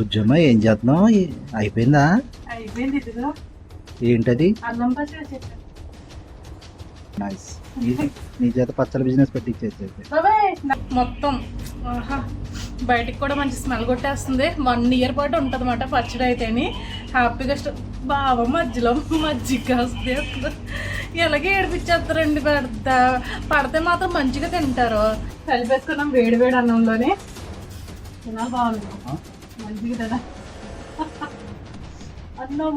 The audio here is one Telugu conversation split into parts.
బుజ్జమ్మ ఏం ఏ- అయిపోయిందా? ఏంటది? నీ- చేత పచ్చడి బిజినెస్ పెట్టి ఇచ్చేసేది బాబాయ్ మొత్తం బయటికి కూడా మంచి స్మెల్ కొట్టేస్తుంది. వన్ ఇయర్ పాటు ఉంటుంది అన్నమాట పచ్చడి అయితేని. హ్యాపీగా బావ మధ్యలో మజ్జిగ వస్తుంది ఎలాగే ఏడిపించేస్తారండి పెడతా? పడితే మాత్రం మంచిగా తింటారు. కలిపేసుకున్నాం వేడి వేడి అన్నంలోనే. చాలా బాగుంది. మంచిగా కదా అన్నం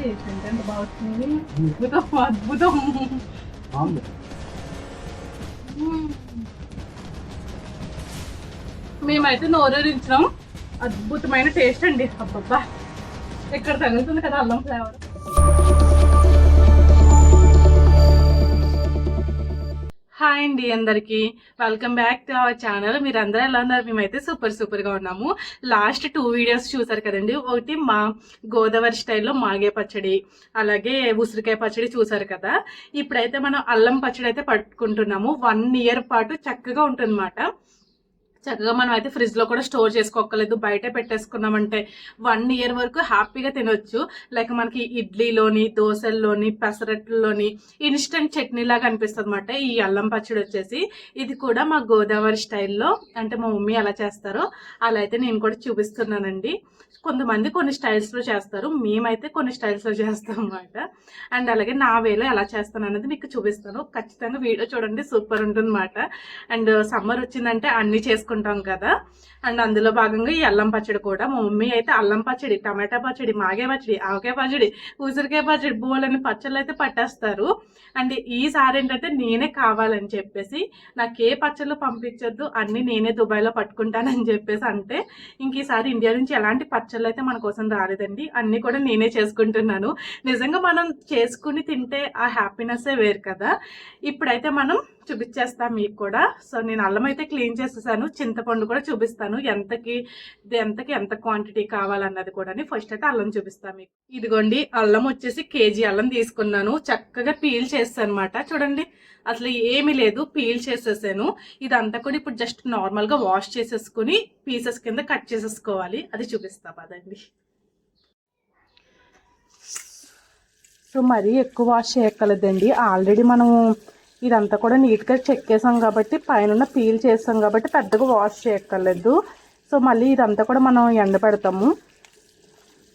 ఏంటంటే ఎంత బాగా వచ్చింది అద్భుతం అద్భుతం. మేమైతే నోరూరించినాం. అద్భుతమైన టేస్ట్ అండి. అబ్బబ్బా. ఇక్కడ తగులుతుంది కదా అల్లం ఫ్లేవర్? హాయ్ అండి అందరికి. Welcome back to our channel మీరు అందరూ ఎలా ఉన్నారు? మేమైతే సూపర్ సూపర్గా ఉన్నాము. లాస్ట్ టూ వీడియోస్ చూసారు కదండి. ఒకటి మా గోదావరి స్టైల్లో మాగే పచ్చడి అలాగే ఉసిరికాయ పచ్చడి చూసారు కదా. ఇప్పుడైతే మనం అల్లం పచ్చడి అయితే పట్టుకుంటున్నాము. వన్ ఇయర్ పాటు చక్కగా ఉంటుందన్నమాట. చక్కగా మనం అయితే ఫ్రిడ్జ్లో కూడా స్టోర్ చేసుకోకలేదు బయట పెట్టేసుకున్నామంటే వన్ ఇయర్ వరకు హ్యాపీగా తినొచ్చు. లైక్ మనకి ఇడ్లీలోని దోశల్లోని పెసరట్లలోని ఇన్స్టెంట్ చట్నీ లాగా అనిపిస్తుంది అనమాట ఈ అల్లం పచ్చడి వచ్చేసి ఇది కూడా మా గోదావరి స్టైల్లో అంటే మా మమ్మీ ఎలా చేస్తారో అలా అయితే నేను కూడా చూపిస్తున్నానండి. కొంతమంది కొన్ని స్టైల్స్లో చేస్తారు మేమైతే కొన్ని స్టైల్స్లో చేస్తాం అనమాట అండ్ అలాగే నా వేలో ఎలా చేస్తాను అనేది మీకు చూపిస్తాను. ఖచ్చితంగా వీడియో చూడండి సూపర్ ఉంటుంది అండ్ సమ్మర్ వచ్చిందంటే అన్నీ చేసుకుంటాం కదా. అండ్ అందులో భాగంగా ఈ అల్లం పచ్చడి కూడా మా మమ్మీ అయితే అల్లం పచ్చడి టమాటా పచ్చడి మాగే పచ్చడి ఆవకాయ పచ్చడి ఉసిరికాయ పచ్చడి బోలని పచ్చళ్ళు అయితే పట్టేస్తారు. అండ్ ఈసారి ఏంటంటే నేనే కావాలని చెప్పేసి నాకు ఏ పచ్చళ్ళు పంపించొద్దు అన్నీ నేనే దుబాయ్లో పట్టుకుంటానని చెప్పేసి అంటే ఇంక ఈసారి ఇండియా నుంచి ఎలాంటి పచ్చళ్ళు అయితే మన కోసం రాలేదండి. అన్నీ కూడా నేనే చేసుకుంటున్నాను. నిజంగా మనం చేసుకుని తింటే ఆ హ్యాపీనెస్సే వేరు కదా. ఇప్పుడైతే మనం చూపించేస్తాం మీకు కూడా. సో నేను అల్లం అయితే క్లీన్ చేసేసాను. చింతపండు కూడా చూపిస్తాను. ఎంతకి ఎంతకి ఎంత క్వాంటిటీ కావాలన్నది కూడా ఫస్ట్ అయితే అల్లం చూపిస్తాను మీకు. ఇదిగోండి అల్లం వచ్చేసి కేజీ అల్లం తీసుకున్నాను. చక్కగా పీల్ చేస్తాను అనమాట చూడండి అసలు ఏమీ లేదు. పీల్ చేసేసాను. ఇదంతా కూడా ఇప్పుడు జస్ట్ నార్మల్గా వాష్ చేసేసుకుని పీసెస్ కింద కట్ చేసేసుకోవాలి. అది చూపిస్తా పదండి. సో మరీ ఎక్కువ వాష్ చేయక్కర్లేదండి. ఆల్రెడీ మనము ఇదంతా కూడా నీట్గా చెక్కేసాం కాబట్టి పైన పీల్ చేసాం కాబట్టి పెద్దగా వాష్ చేయక్కర్లేదు. సో మళ్ళీ ఇదంతా కూడా మనం ఎండ పెడతాము.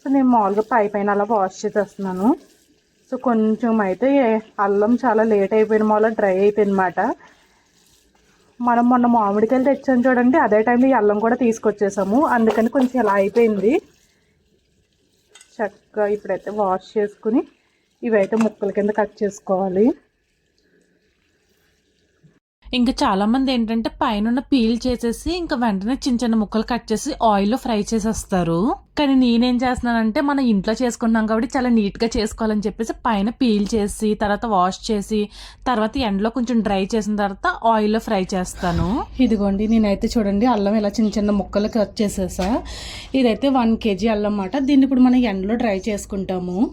సో నేను మామూలుగా పై పైన అలా వాష్ చేసేస్తున్నాను. సో కొంచెం అయితే అల్లం చాలా లేట్ అయిపోయిన వల్ల డ్రై అయిపోయింది అనమాట మనం మొన్న మామిడికాయలు తెచ్చాం చూడండి అదే టైంలో ఈ అల్లం కూడా తీసుకొచ్చేసాము. అందుకని కొంచెం ఇలా అయిపోయింది. చక్కగా ఇప్పుడైతే వాష్ చేసుకుని ఇవైతే ముక్కల కింద కట్ చేసుకోవాలి. ఇంకా చాలామంది ఏంటంటే పైన పీల్ చేసేసి ఇంకా వెంటనే చిన్న చిన్న ముక్కలు కట్ చేసి ఆయిల్లో ఫ్రై చేసేస్తారు. కానీ నేనేం చేస్తున్నానంటే మనం ఇంట్లో చేసుకున్నాం కాబట్టి చాలా నీట్గా చేసుకోవాలని చెప్పేసి పైన పీల్ చేసి తర్వాత వాష్ చేసి తర్వాత ఎండలో కొంచెం డ్రై చేసిన తర్వాత ఆయిల్లో ఫ్రై చేస్తాను. ఇదిగోండి నేనైతే చూడండి అల్లం ఇలా చిన్న చిన్న ముక్కలు కట్ చేసేసా. ఇదైతే వన్ కేజీ అల్లం అన్నమాట. దీన్ని ఇప్పుడు మనం ఎండలో డ్రై చేసుకుంటాము.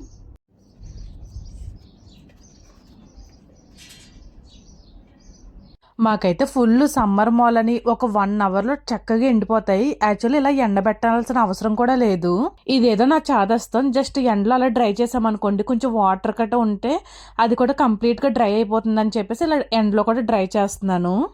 మాకైతే ఫుల్ సమ్మర్ మాల్ అని ఒక వన్ అవర్లో చక్కగా ఎండిపోతాయి. యాక్చువల్లీ ఇలా ఎండబెట్టాల్సిన అవసరం కూడా లేదు. ఇదేదో నా చాదస్తం. జస్ట్ ఎండలో అలా డ్రై చేసామనుకోండి కొంచెం వాటర్ కట్ట ఉంటే అది కూడా కంప్లీట్గా డ్రై అయిపోతుందని చెప్పేసి ఇలా ఎండలో కూడా డ్రై చేస్తున్నాను.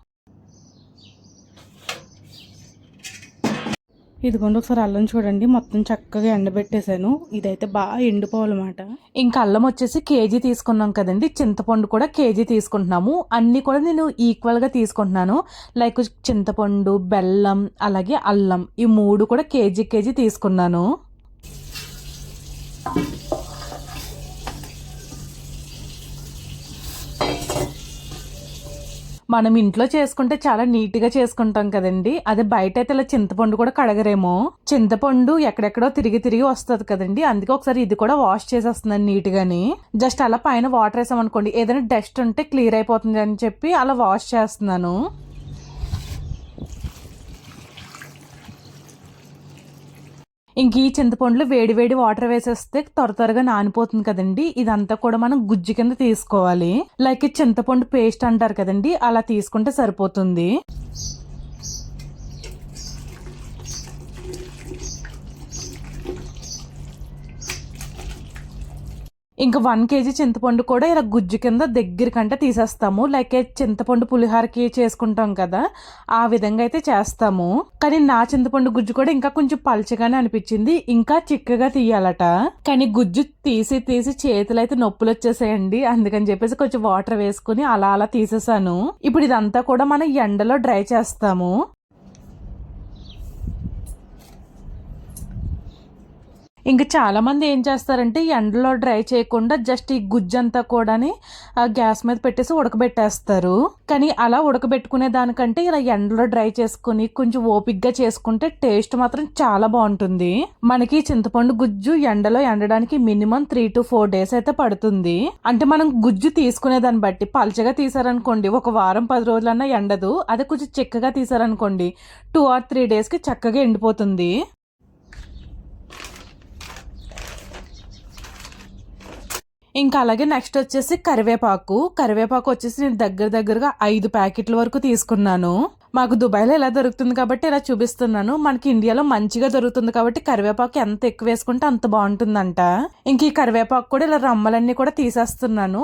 ఇదిగోండి ఒకసారి అల్లం చూడండి. మొత్తం చక్కగా ఎండబెట్టేశాను. ఇదైతే బాగా ఎండిపోవాలన్నమాట. ఇంకా అల్లం వచ్చేసి కేజీ తీసుకున్నాం కదండి. చింతపండు కూడా కేజీ తీసుకుంటున్నాము. అన్నీ కూడా నేను ఈక్వల్గా తీసుకుంటున్నాను. లైక్ చింతపండు బెల్లం అలాగే అల్లం ఈ మూడు కూడా కేజీ కేజీ తీసుకున్నాను. మనం ఇంట్లో చేసుకుంటే చాలా నీట్గా చేసుకుంటాం కదండి. అదే బయట అయితే ఇలా చింతపండు కూడా కడగరేమో. చింతపండు ఎక్కడెక్కడో తిరిగి తిరిగి వస్తుంది కదండి. అందుకే ఒకసారి ఇది కూడా వాష్ చేసేస్తున్నాను నీట్ గాని జస్ట్ అలా పైన వాటర్ వేసాం అనుకోండి ఏదైనా డస్ట్ ఉంటే క్లియర్ అయిపోతుంది అని చెప్పి అలా వాష్ చేస్తున్నాను. ఇంక ఈ చింతపండులో వేడి వేడి వాటర్ వేసేస్తే త్వర త్వరగా నానిపోతుంది కదండి. ఇదంతా కూడా మనం గుజ్జు కింద తీసుకోవాలి. లైక్ చింతపండు పేస్ట్ అంటారు కదండి అలా తీసుకుంటే సరిపోతుంది. ఇంకా వన్ కేజీ చింతపండు కూడా ఇలా గుజ్జు కింద దగ్గరికంటే తీసేస్తాము. లైక్ చింతపండు పులిహోరకి చేసుకుంటాం కదా ఆ విధంగా అయితే చేస్తాము. కానీ నా చింతపండు గుజ్జు కూడా ఇంకా కొంచెం పల్చగానే అనిపించింది. ఇంకా చిక్కగా తీయాలట. కానీ గుజ్జు తీసి తీసి చేతులు అయితే నొప్పులు వచ్చేసాయండి. అందుకని చెప్పేసి కొంచెం వాటర్ వేసుకుని అలా అలా తీసేసాను. ఇప్పుడు ఇదంతా కూడా మనం ఎండలో డ్రై చేస్తాము. ఇంకా చాలామంది ఏం చేస్తారంటే ఎండలో డ్రై చేయకుండా జస్ట్ ఈ గుజ్జంతా కూడాని ఆ గ్యాస్ మీద పెట్టేసి ఉడకబెట్టేస్తారు. కానీ అలా ఉడకబెట్టుకునే దానికంటే ఇలా ఎండలో డ్రై చేసుకుని కొంచెం ఓపిగ్గా చేసుకుంటే టేస్ట్ మాత్రం చాలా బాగుంటుంది. మనకి చింతపండు గుజ్జు ఎండలో ఎండడానికి minimum three to four days అయితే పడుతుంది. అంటే మనం గుజ్జు తీసుకునే దాన్ని బట్టి పల్చగా తీసారనుకోండి ఒక వారం పది రోజులన్నా ఎండదు. అదే కొంచెం చిక్కగా తీసారనుకోండి టూ ఆర్ త్రీ డేస్కి చక్కగా ఎండిపోతుంది. ఇంకా అలాగే నెక్స్ట్ వచ్చేసి కరివేపాకు. కరివేపాకు వచ్చేసి నేను దగ్గర దగ్గరగా ఐదు ప్యాకెట్ల వరకు తీసుకున్నాను. మాకు దుబాయ్లో ఎలా దొరుకుతుంది కాబట్టి ఇలా చూపిస్తున్నాను. మనకి ఇండియాలో మంచిగా దొరుకుతుంది కాబట్టి కరివేపాకు ఎంత ఎక్కువ వేసుకుంటే అంత బాగుంటుందంట. ఇంక ఈ కరివేపాకు కూడా ఇలా రమ్మలన్నీ కూడా తీసేస్తున్నాను.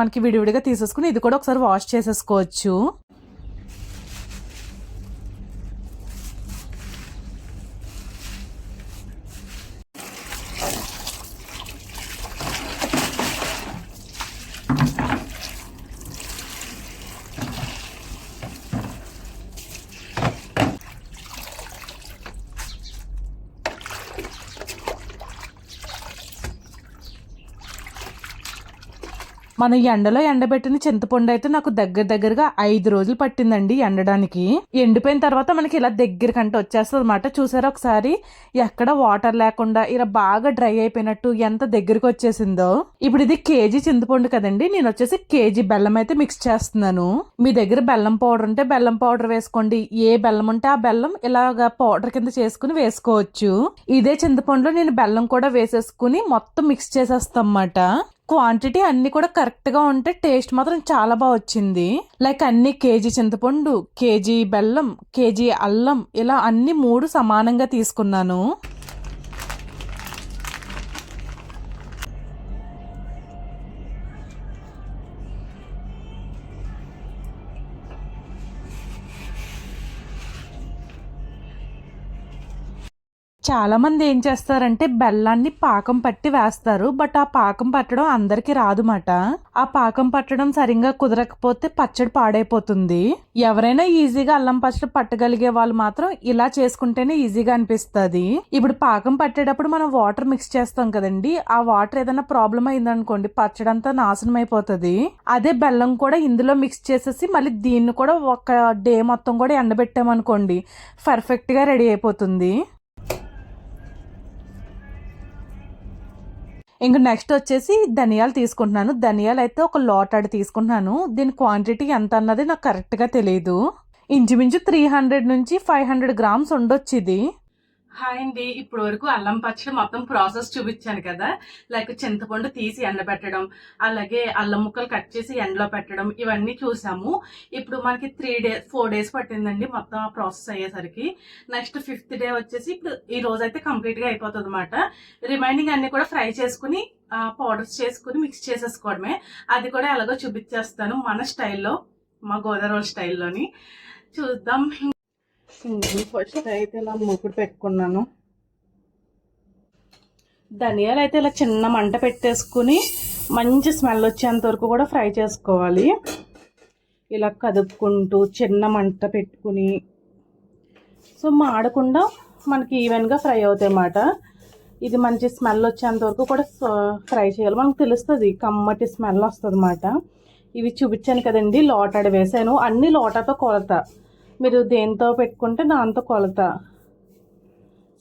మనకి విడివిడిగా తీసేసుకుని ఇది కూడా ఒకసారి వాష్ చేసేసుకోవచ్చు. మన ఎండలో ఎండబెట్టిన చింతపండు అయితే నాకు దగ్గర దగ్గరగా ఐదు రోజులు పట్టిందండి ఎండడానికి. ఎండిపోయిన తర్వాత మనకి ఇలా దగ్గరకంటే వచ్చేస్తుంది అనమాట చూసారా ఒకసారి? ఎక్కడ వాటర్ లేకుండా ఇలా బాగా డ్రై అయిపోయినట్టు ఎంత దగ్గరికి వచ్చేసిందో. ఇప్పుడు ఇది కేజీ చింతపండు కదండి. నేను వచ్చేసి కేజీ బెల్లం అయితే మిక్స్ చేస్తున్నాను. మీ దగ్గర బెల్లం పౌడర్ ఉంటే బెల్లం పౌడర్ వేసుకోండి. ఏ బెల్లం ఉంటే ఆ బెల్లం ఇలాగా పౌడర్ కింద చేసుకుని వేసుకోవచ్చు. ఇదే చింతపండులో నేను బెల్లం కూడా వేసేసుకుని మొత్తం మిక్స్ చేసేస్తాం అన్నమాట క్వాంటిటీ అన్ని కూడా కరెక్ట్గా ఉంటే టేస్ట్ మాత్రం చాలా బాగా వచ్చింది. లైక్ అన్ని కేజీ చింతపండు కేజీ బెల్లం కేజీ అల్లం ఇలా అన్ని మూడు సమానంగా తీసుకున్నాను. చాలా మంది ఏం చేస్తారంటే బెల్లాన్ని పాకం పట్టి వేస్తారు బట్ ఆ పాకం పట్టడం అందరికి రాదుమాట. ఆ పాకం పట్టడం సరిగ్గా కుదరకపోతే పచ్చడి పాడైపోతుంది. ఎవరైనా ఈజీగా అల్లం పచ్చడి పట్టగలిగే వాళ్ళు మాత్రం ఇలా చేసుకుంటేనే ఈజీగా అనిపిస్తుంది. ఇప్పుడు పాకం పట్టేటప్పుడు మనం వాటర్ మిక్స్ చేస్తాం కదండి ఆ వాటర్ ఏదైనా ప్రాబ్లం అయిందనుకోండి పచ్చడి అంతా నాశనం అయిపోతుంది అదే బెల్లం కూడా ఇందులో మిక్స్ చేసేసి మళ్ళీ దీన్ని కూడా ఒక డే మొత్తం కూడా ఎండబెట్టామనుకోండి పర్ఫెక్ట్గా రెడీ అయిపోతుంది. ఇంక నెక్స్ట్ వచ్చేసి ధనియాలు తీసుకుంటున్నాను. ధనియాలు అయితే ఒక లోటాడు తీసుకుంటున్నాను. దీని క్వాంటిటీ ఎంత అన్నది నాకు కరెక్ట్గా తెలియదు ఇంచుమించు త్రీ హండ్రెడ్ నుంచి ఫైవ్ హండ్రెడ్ గ్రామ్స్ ఉండొచ్చు ఇది హాయ్ అండి. ఇప్పుడు వరకు అల్లం పచ్చడి మొత్తం ప్రాసెస్ చూపించాను కదా. లైక్ చింతపండు తీసి ఎండబెట్టడం అలాగే అల్లం ముక్కలు కట్ చేసి ఎండలో పెట్టడం ఇవన్నీ చూసాము. ఇప్పుడు మనకి త్రీ డేస్ ఫోర్ డేస్ పట్టిందండి మొత్తం ఆ ప్రాసెస్ అయ్యేసరికి. నెక్స్ట్ ఫిఫ్త్ డే వచ్చేసి ఇప్పుడు ఈ రోజు అయితే కంప్లీట్గా అయిపోతుంది అనమాట రిమైనింగ్ అన్ని కూడా ఫ్రై చేసుకుని పౌడర్స్ చేసుకుని మిక్స్ చేసేసుకోవడమే. అది కూడా ఎలాగో చూపించేస్తాను మన స్టైల్లో మా గోదావరి స్టైల్లోని చూద్దాం. ఫస్ట్ అయితే ఇలా మూకుడు పెట్టుకున్నాను. ధనియాలు అయితే ఇలా చిన్న మంట పెట్టేసుకుని మంచి స్మెల్ వచ్చేంత వరకు కూడా ఫ్రై చేసుకోవాలి. ఇలా కదుపుకుంటూ చిన్న మంట పెట్టుకుని. సో మాడకుండా మనకి ఈవెన్గా ఫ్రై అవుతాయి అన్నమాట. ఇది మంచి స్మెల్ వచ్చేంత వరకు కూడా ఫ్రై చేయాలి. మనకు తెలుస్తుంది కమ్మటి స్మెల్ వస్తుంది అన్నమాట ఇవి చూపించాను కదండి లోటాడు వేసాను. అన్ని లోటాతో కొలత. మీరు దేంతో పెట్టుకుంటే దాంతో కొలత.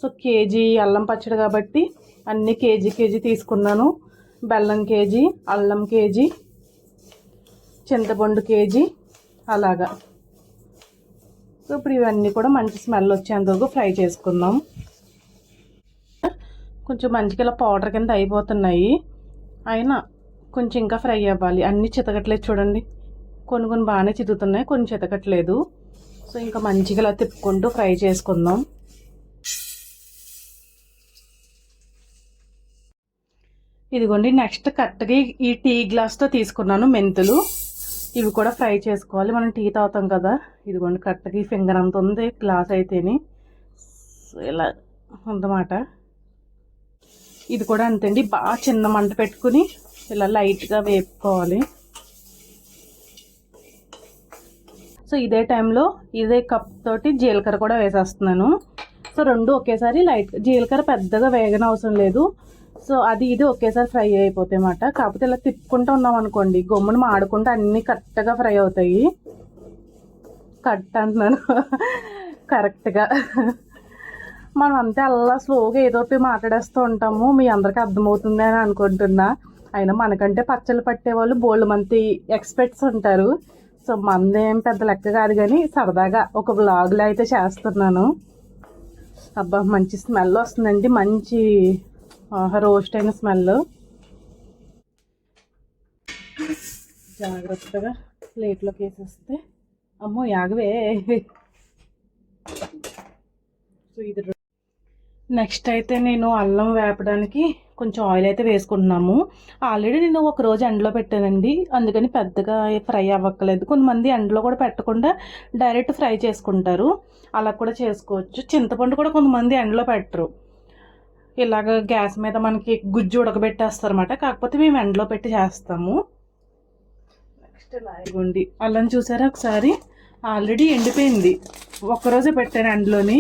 సో కేజీ అల్లం పచ్చడి కాబట్టి అన్ని కేజీ కేజీ తీసుకున్నాను. బెల్లం కేజీ అల్లం కేజీ చింతపండు కేజీ అలాగా. సో ఇప్పుడు ఇవన్నీ కూడా మంచి స్మెల్ వచ్చేంత వరకు ఫ్రై చేసుకుందాం. కొంచెం మంచిగా ఇలా పౌడర్ కింద అయిపోతున్నాయి. అయినా కొంచెం ఇంకా ఫ్రై అవ్వాలి. అన్నీ చితకట్లేదు చూడండి. కొన్ని కొన్ని బాగానే చితుకుతున్నాయి కొన్ని చితకట్లేదు. సో ఇంకా మంచిగా ఇలా తిప్పుకుంటూ ఫ్రై చేసుకుందాం. ఇదిగోండి నెక్స్ట్ కరెక్ట్గా ఈ టీ గ్లాస్తో తీసుకున్నాను మెంతులు. ఇవి కూడా ఫ్రై చేసుకోవాలి. మనం టీ తాగుతాం కదా. ఇదిగోండి కరెక్ట్గా ఈ ఫింగర్ అంత ఉంది. గ్లాస్ అయితేని. సో ఇలా ఉందన్నమాట. ఇది కూడా అంతేండి బాగా చిన్న మంట పెట్టుకుని ఇలా లైట్గా వేపుకోవాలి. సో ఇదే టైంలో ఇదే కప్ తోటి జీలకర్ర కూడా వేసేస్తున్నాను. సో రెండు ఒకేసారి లైట్ జీలకర్ర పెద్దగా వేగన అవసరం లేదు. సో అది ఇది ఒకేసారి ఫ్రై అయిపోతాయి అన్నమాట. కాకపోతే ఇలా తిప్పుకుంటూ ఉన్నాం అనుకోండి గమ్మున మాడుకుంటూ అన్నీ కరెక్ట్గా ఫ్రై అవుతాయి. కరెక్ట్ అంటున్నాను కరెక్ట్గా. మనం అంతే అలా స్లోగా ఏదో ఒకటి మాట్లాడేస్తూ ఉంటాము. మీ అందరికీ అర్థమవుతుంది అని అనుకుంటున్నా. అయినా మనకంటే పచ్చళ్ళు పట్టేవాళ్ళు బోల్డ్ మంది ఎక్స్పర్ట్స్ ఉంటారు. సో మందేం పెద్ద లెక్క కాదు కానీ సరదాగా ఒక వ్లాగ్లో అయితే చేస్తున్నాను. అబ్బా మంచి స్మెల్ వస్తుందండి. మంచి రోస్ట్ అయిన స్మెల్ జాగ్రత్తగా ప్లేట్లోకి వేసేస్తే. అమ్మో యాగవే. సో ఇది నెక్స్ట్ అయితే నేను అల్లం వేపడానికి కొంచెం ఆయిల్ అయితే వేసుకుంటున్నాము. ఆల్రెడీ నేను ఒక రోజు ఎండలో పెట్టానండి. అందుకని పెద్దగా ఫ్రై అవ్వక్కలేదు కొంతమంది ఎండలో కూడా పెట్టకుండా డైరెక్ట్ ఫ్రై చేసుకుంటారు. అలా కూడా చేసుకోవచ్చు. చింతపండు కూడా కొంతమంది ఎండలో పెట్టరు. ఇలాగ గ్యాస్ మీద మనకి గుజ్జు ఉడకబెట్టేస్తారు అనమాట కాకపోతే మేము ఎండలో పెట్టి చేస్తాము. నెక్స్ట్ ఇలా అల్లం చూసారా ఒకసారి? ఆల్రెడీ ఎండిపోయింది. ఒక్కరోజే పెట్టాను ఎండలోని.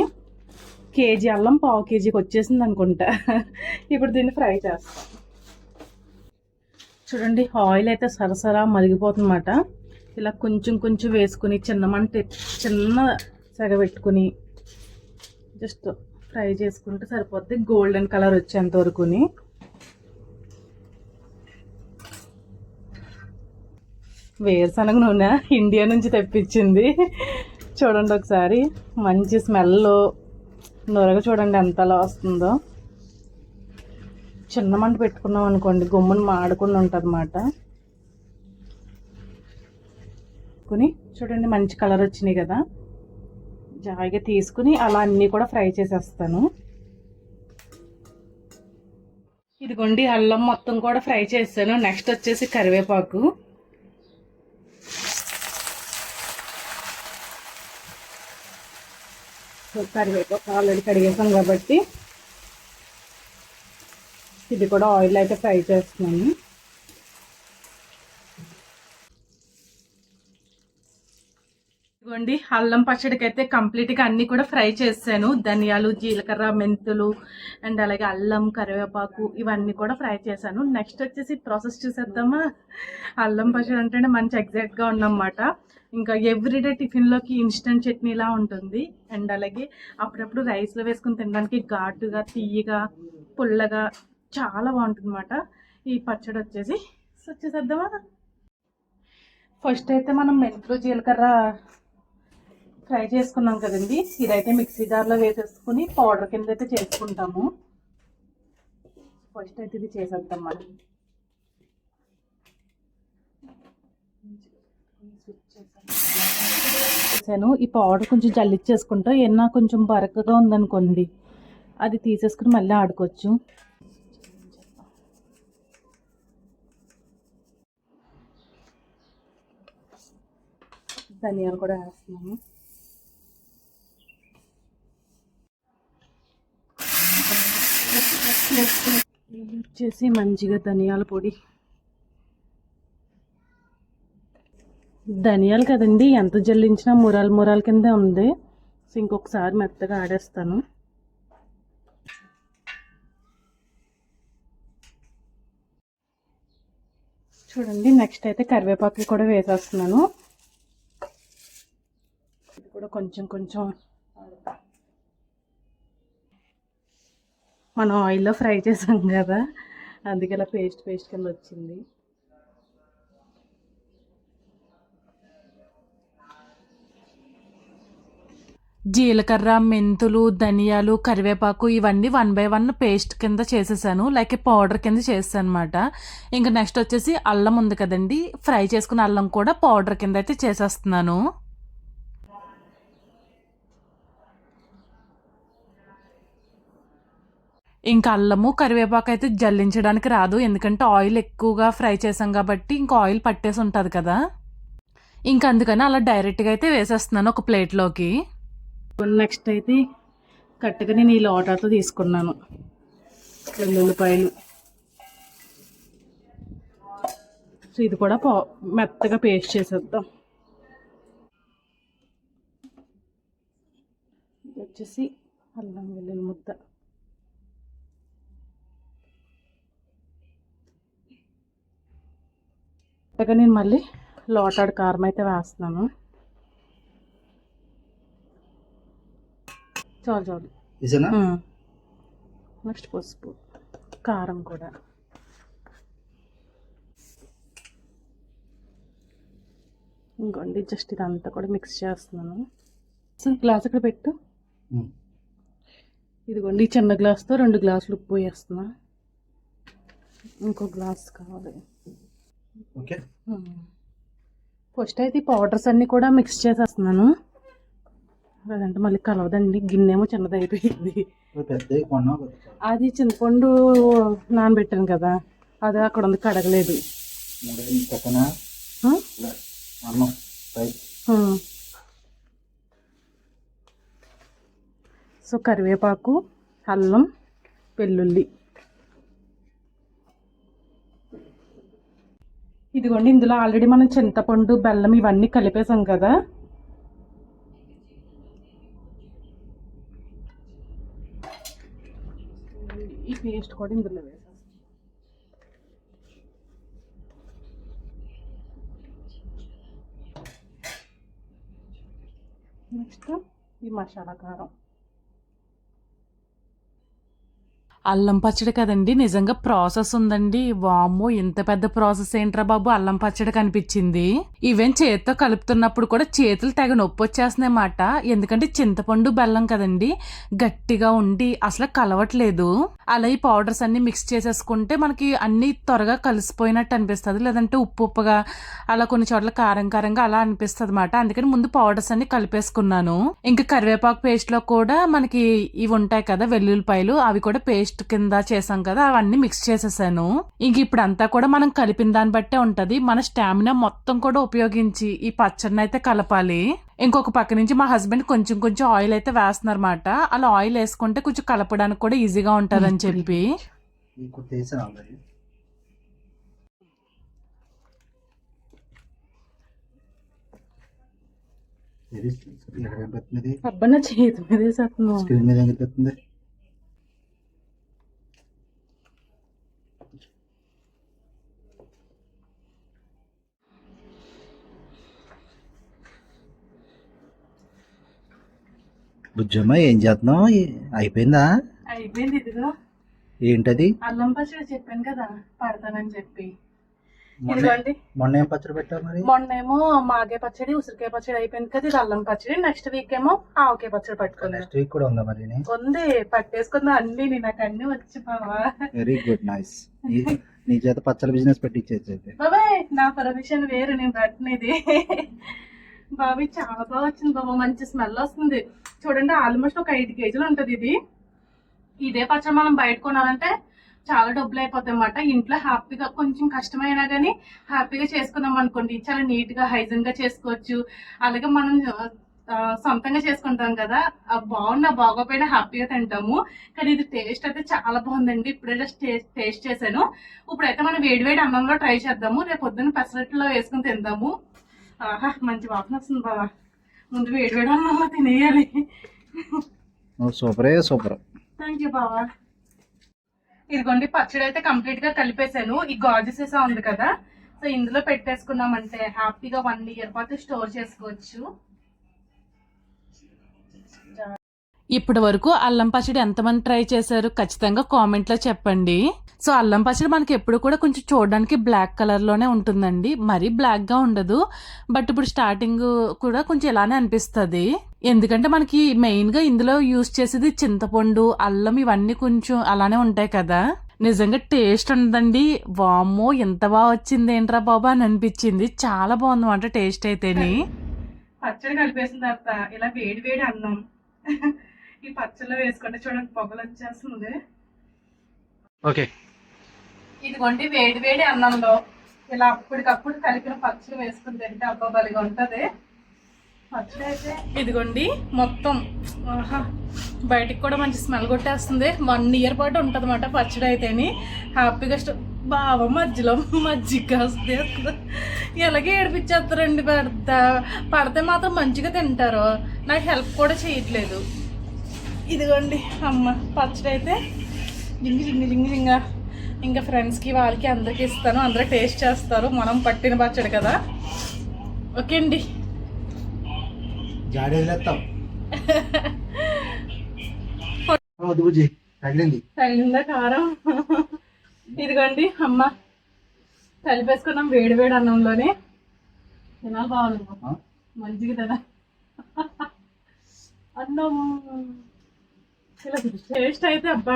కేజీ అల్లం పావు కేజీకి వచ్చేసింది అనుకుంటా. ఇప్పుడు దీన్ని ఫ్రై చేస్తాం. చూడండి ఆయిల్ అయితే సరసరా మరిగిపోతుందన్నమాట. ఇలా కొంచెం కొంచెం వేసుకుని చిన్న మంట చిన్న సెగ పెట్టుకుని జస్ట్ ఫ్రై చేసుకుంటే సరిపోద్ది. గోల్డెన్ కలర్ వచ్చేంత వరకుని. వేరుశనగ నూనె ఇండియా నుంచి తెప్పించింది. చూడండి ఒకసారి మంచి స్మెల్. నొరగ చూడండి ఎంతలా వస్తుందో. చిన్న మంట పెట్టుకున్నాం అనుకోండి గుమ్మును మాడకుండా ఉంటుంది అన్నమాట కొని చూడండి మంచి కలర్ వచ్చినాయి కదా. జాయిగా తీసుకుని అలా అన్నీ కూడా ఫ్రై చేసేస్తాను. ఇదిగోండి అల్లం మొత్తం కూడా ఫ్రై చేస్తాను నెక్స్ట్ వచ్చేసి కరివేపాకు. కరివేపాకు ఆల్రెడీ కడిగేసాం కాబట్టి ఇది కూడా ఆయిల్ అయితే ఫ్రై చేస్తున్నాను. ఇదిగోండి అల్లం పచ్చడికి అయితే కంప్లీట్గా అన్నీ కూడా ఫ్రై చేశాను. ధనియాలు జీలకర్ర మెంతులు అండ్ అలాగే అల్లం కరివేపాకు ఇవన్నీ కూడా ఫ్రై చేశాను. నెక్స్ట్ వచ్చేసి ప్రాసెస్ చూసేద్దామా? అల్లం పచ్చడి అంటేనే మంచి ఎగ్జాక్ట్గా ఉన్నమాట ఇంకా ఎవ్రీడే టిఫిన్లోకి ఇన్స్టెంట్ చట్నీలా ఉంటుంది. అండ్ అలాగే అప్పుడప్పుడు రైస్లో వేసుకుని తినడానికి ఘాటుగా తీయగా పుల్లగా చాలా బాగుంటుంది అనమాట ఈ పచ్చడి వచ్చేసి వచ్చేసేద్దామా ఫస్ట్ అయితే మనం మెంతులు జీలకర్ర ఫ్రై చేసుకున్నాం కదండి. ఇదైతే మిక్సీ జార్లో వేసేసుకుని పౌడర్ కింద అయితే చేసుకుంటాము. ఫస్ట్ అయితే ఇది చేసేద్దాం మనం. చేశాను. ఈ పౌడర్ కొంచెం జల్లిచ్చేసుకుంటా. ఏమన్నా కొంచెం బరకగా ఉందనుకోండి అది తీసేసుకుని మళ్ళీ ఆడుకోవచ్చు. ధనియాలు కూడా వేస్తున్నాము వచ్చేసి మంచిగా ధనియాల పొడి ధనియాలు కదండి ఎంత జల్లించినా మురాలు మురాల కిందే ఉంది. సో ఇంకొకసారి మెత్తగా ఆడేస్తాను. చూడండి నెక్స్ట్ అయితే కరివేపాకు కూడా వేసేస్తున్నాను. ఇది కూడా కొంచెం కొంచెం మనం ఆయిల్లో ఫ్రై చేసాం కదా అందుకే ఇలా పేస్ట్ పేస్ట్ కింద వచ్చింది. జీలకర్ర మెంతులు ధనియాలు కరివేపాకు ఇవన్నీ వన్ బై వన్ పేస్ట్ కింద చేసేసాను. లైక్ పౌడర్ కింద చేసాను అనమాట ఇంకా నెక్స్ట్ వచ్చేసి అల్లం ఉంది కదండి. ఫ్రై చేసుకున్న అల్లం కూడా పౌడర్ కింద అయితే చేసేస్తున్నాను. ఇంకా అల్లము కరివేపాకు అయితే జల్లించడానికి రాదు. ఎందుకంటే ఆయిల్ ఎక్కువగా ఫ్రై చేసాం కాబట్టి ఇంకా ఆయిల్ పట్టేసి ఉంటుంది కదా. ఇంకా అందుకని అలా డైరెక్ట్గా అయితే వేసేస్తున్నాను ఒక ప్లేట్లోకి నెక్స్ట్ అయితే కరెక్ట్గా నేను ఈ లోటాతో తీసుకున్నాను. వెల్లుల్లిపాయలు సో ఇది కూడా పా మెత్తగా పేస్ట్ చేసేద్దాం. ఇది వచ్చేసి అల్లం వెల్లుల్లి ముద్ద. మెత్తగా నేను మళ్ళీ లోటాడు కారం అయితే వేస్తున్నాను. చాలు చాలు. ఇదేనా నెక్స్ట్ పసుపు. కారం కూడా. ఇంకోండి జస్ట్ ఇదంతా కూడా మిక్స్ చేస్తున్నాను. గ్లాస్ ఇక్కడ పెట్టు. ఇదిగోండి చిన్న గ్లాస్తో రెండు గ్లాసులు ఉప్పు వేస్తున్నా. ఇంకో గ్లాస్ కావాలి. ఓకే. ఫస్ట్ అయితే ఈ పౌడర్స్ అన్నీ కూడా మిక్స్ చేసేస్తున్నాను. లేదంటే మళ్ళీ కలవదండి. గిన్నెమో చిన్నది అయిపోయింది. అది చింతపండు నానబెట్టాను కదా అది అక్కడ ఉంది కడగలేదు. సో కరివేపాకు అల్లం వెల్లుల్లి. ఇదిగోండి ఇందులో ఆల్రెడీ మనం చింతపండు బెల్లం ఇవన్నీ కలిపేసాం కదా. ఈ పేస్ట్ కూడా ఇందులో వేసేస్తాం నెక్స్ట్ ఈ మసాలా కారం అల్లం పచ్చడి కదండి నిజంగా ప్రాసెస్ ఉందండి. వామ్మో ఇంత పెద్ద ప్రాసెస్ ఏంట్రా బాబు అల్లం పచ్చడి కనిపించింది. ఈవెన్ చేతితో కలుపుతున్నప్పుడు కూడా చేతులు తెగ నొప్పి వచ్చేస్తున్నాయన్నమాట ఎందుకంటే చింతపండు బెల్లం కదండి గట్టిగా ఉండి అసలు కలవట్లేదు. అలా ఈ పౌడర్స్ అన్ని మిక్స్ చేసేసుకుంటే మనకి అన్ని త్వరగా కలిసిపోయినట్టు అనిపిస్తుంది. లేదంటే ఉప్పు ఉప్పుగా అలా కొన్ని చోట్ల కారం కారంగా అలా అనిపిస్తుంది అనమాట అందుకని ముందు పౌడర్స్ అన్ని కలిపేసుకున్నాను. ఇంకా కరివేపాకు పేస్ట్లో కూడా మనకి ఇవి ఉంటాయి కదా వెల్లుల్లిపాయలు అవి కూడా పేస్ట్ కింద చేసాం కదా అవన్నీ మిక్స్ చేసేసాను. ఇంక ఇప్పుడు అంతా కూడా మనం కలిపిన దాన్ని బట్టే ఉంటది. మన స్టామినా మొత్తం కూడా ఉపయోగించి ఈ పచ్చడిని అయితే కలపాలి. ఇంకొక పక్క నుంచి మా హస్బెండ్ కొంచెం కొంచెం ఆయిల్ అయితే వేస్తున్నారన్నమాట. అలా ఆయిల్ వేసుకుంటే కొంచెం కలపడానికి కూడా ఈజీగా చెప్పి. ఎక్కడ కనిపిస్తుంది. అబ్బా నా చేతి మీద వేసేస్తున్నావు. స్క్రీన్ మీద బుజ్జమ్మ ఏం చేస్తున్నావు అయిపోయిందా? అయిపోయింది ఇదిగో. ఏంటది? అల్లం పచ్చడి చెప్పాను కదా పడతానని చెప్పి. మొన్న ఏం పచ్చడి పెట్టావు మరి? మొన్నేమో మాగే పచ్చడి ఉసిరికాయ పచ్చడి అయిపోయింది కదా ఇది అల్లం పచ్చడి. నెక్స్ట్ వీక్ ఏమో ఆవకాయ పచ్చడి పట్టుకున్నాను నెక్స్ట్ వీక్ కూడా ఉందా మరి ఉంది. పట్టేసుకుందా అన్ని నాకు అన్ని వచ్చి బావా వెరీ గుడ్ నైస్ నీ చేత పచ్చడి బిజినెస్ పెట్టించేది బాబాయ్ నా పర్మిషన్ వేరు నేను పెట్టినది బాబీ చాలా బాగా వచ్చింది బాబా. మంచి స్మెల్ వస్తుంది. చూడండి ఆల్మోస్ట్ ఒక ఐదు కేజీలు ఉంటుంది ఇది. ఇదే పచ్చడి మనం బయట కొనాలంటే చాలా డబ్బులు అయిపోతాయి అన్నమాట. ఇంట్లో హ్యాపీగా కొంచెం కష్టమైనా కానీ హ్యాపీగా చేసుకున్నాం అనుకోండి. చాలా నీట్గా హైజీన్గా చేసుకోవచ్చు. అలాగే మనం సొంతంగా చేసుకుంటాం కదా. బాగున్నా బాగోపోయినా హ్యాపీగా తింటాము. కానీ ఇది టేస్ట్ అయితే చాలా బాగుందండి. ఇప్పుడే జస్ట్ టేస్ట్ టేస్ట్ చేశాను. ఇప్పుడైతే మనం వేడివేడి అన్నంలో ట్రై చేద్దాము. రేపు పొద్దున్న పెసరట్లో వేసుకుని తిందాము. ఆహా మంచి వాసన వస్తుంది బాబా ముందు వేడివేడి అన్నంలో తినేయాలి. సూపరే సూపర్. థ్యాంక్ యూ బావా. ఇదిగోండి పచ్చడి అయితే కంప్లీట్గా కలిపేశాను. ఈ గాజు సీసా ఉంది కదా. సో ఇందులో పెట్టేసుకున్నామంటే హ్యాపీగా వన్ ఇయర్ పాటు స్టోర్ చేసుకోవచ్చు. ఇప్పటి వరకు అల్లం పచ్చడి ఎంతమంది ట్రై చేశారు? ఖచ్చితంగా కామెంట్లో చెప్పండి. సో అల్లం పచ్చడి మనకి ఎప్పుడు కూడా కొంచెం చూడడానికి బ్లాక్ కలర్లోనే ఉంటుందండి. మరీ బ్లాక్గా ఉండదు. బట్ ఇప్పుడు స్టార్టింగ్ కూడా కొంచెం ఇలానే అనిపిస్తుంది. ఎందుకంటే మనకి మెయిన్గా ఇందులో యూస్ చేసేది చింతపండు అల్లం ఇవన్నీ కొంచెం అలానే ఉంటాయి కదా. నిజంగా టేస్ట్ ఉండదండి. వామ్మో ఎంత బాగా వచ్చింది ఏంట్రా బాబా అని అనిపించింది. చాలా బాగుంది టేస్ట్ అయితేని. పచ్చడి కలిపేసిన తర్వాత ఇలా వేడి వేడి అన్నం. ఈ పచ్చడిలో వేసుకుంటే చూడండి పొగలు వచ్చేస్తుంది. ఓకే. ఇదిగోండి వేడి వేడి అన్నంలో ఇలా అప్పటికప్పుడు కలిపిన పచ్చడి వేసుకుని తింటే అబ్బా బలిగా ఉంటది. పచ్చడి అయితే ఇదిగోండి మొత్తం బయటికి కూడా మంచి స్మెల్ కొట్టేస్తుంది. వన్ ఇయర్ పాటు ఉంటుంది అన్నమాట పచ్చడి అయితేని హ్యాపీగా స్టో బావ మధ్యలో మజ్జిగ ఎలాగే ఏడిపించేస్తారండి పెడతా. పడితే మాత్రం మంచిగా తింటారు. నాకు హెల్ప్ కూడా చేయట్లేదు. ఇదిగోండి అమ్మ పచ్చడి అయితే జింగి జింగి జింగి జింగా. ఇంకా ఫ్రెండ్స్కి వాళ్ళకి అందరికి ఇస్తాను. అందరూ టేస్ట్ చేస్తారు. మనం పట్టిన పచ్చడి కదా. ఓకే అండి. తగిలింది. కారం? ఇదిగోండి అమ్మ. కలిపేసుకున్నాం వేడి వేడి అన్నంలోనే. తినాలి బాగుంది. ఆ? మంచిగా కదా. అన్నం. టేస్ట్ అయితే అబ్బా.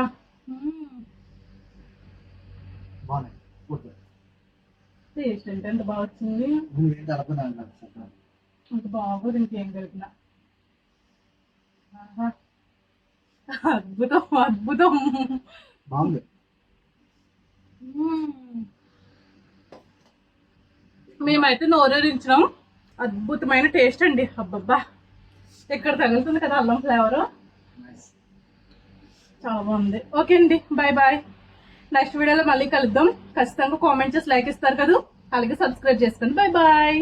టేస్ట్ అంటే ఎంత బాగా వచ్చింది. అంత బాగోదు ఇంకేం కలిపిన. అద్భుతం అద్భుతం. బాగుంది. మేమైతే నోరూరించినాం. అద్భుతమైన టేస్ట్ అండి. అబ్బబ్బా. ఇక్కడ తగులుతుంది కదా అల్లం ఫ్లేవర్ చాలా బాగుంది. ఓకే అండి. బాయ్ బాయ్ నెక్స్ట్ వీడియోలో మళ్ళీ కలుద్దాం. ఖచ్చితంగా కామెంట్ చేసి లైక్ ఇస్తారు కదా. అలాగే సబ్స్క్రైబ్ చేసుకోండి బాయ్ బాయ్